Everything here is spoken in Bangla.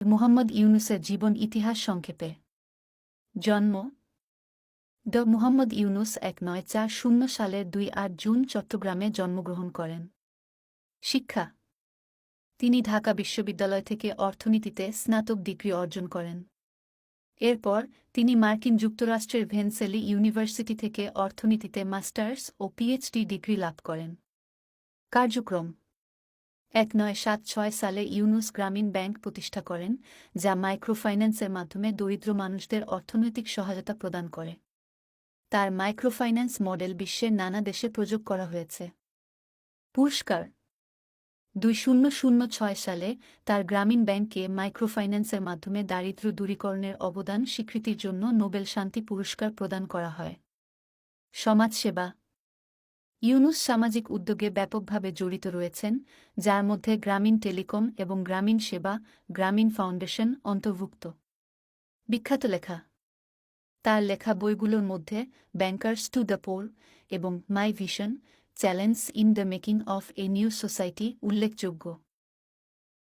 মুহাম্মদ ইউনুসের জীবন ইতিহাস সংক্ষেপে। জন্ম ড মুহাম্মদ ইউনুস এক নয় চার শূন্য সালের দুই আট জুন চট্টগ্রামে জন্মগ্রহণ করেন। শিক্ষা তিনি ঢাকা বিশ্ববিদ্যালয় থেকে অর্থনীতিতে স্নাতক ডিগ্রি অর্জন করেন। এরপর তিনি মার্কিন যুক্তরাষ্ট্রের ভেনসেলি ইউনিভার্সিটি থেকে অর্থনীতিতে মাস্টার্স ও পিএইচডি ডিগ্রি লাভ করেন। কার্যক্রম এক নয় সাত ছয় সালে ইউনুস গ্রামীণ ব্যাংক প্রতিষ্ঠা করেন, যা মাইক্রোফাইন্যান্সের মাধ্যমে দরিদ্র মানুষদের অর্থনৈতিক সহায়তা প্রদান করে। তার মাইক্রোফাইন্যান্স মডেল বিশ্বের নানা দেশে প্রয়োগ করা হয়েছে। পুরস্কার। দুই শূন্য শূন্য ছয় সালে তার গ্রামীণ ব্যাংকে মাইক্রোফাইন্যান্সের মাধ্যমে দারিদ্র্য দূরীকরণের অবদান, স্বীকৃতির জন্য নোবেল শান্তি পুরস্কার প্রদান করা হয়। সমাজসেবা। ইউনুস সামাজিক উদ্যোগে ব্যাপকভাবে জড়িত রয়েছেন, যার মধ্যে গ্রামীণ টেলিকম এবং গ্রামীণ সেবা, গ্রামীণ ফাউন্ডেশন অন্তর্ভুক্ত। বিখ্যাত লেখা। তার লেখা বইগুলোর মধ্যে ব্যাংকার্স টু দ্য পোর এবং my vision challenge in the making of a new society উল্লেখযোগ্য।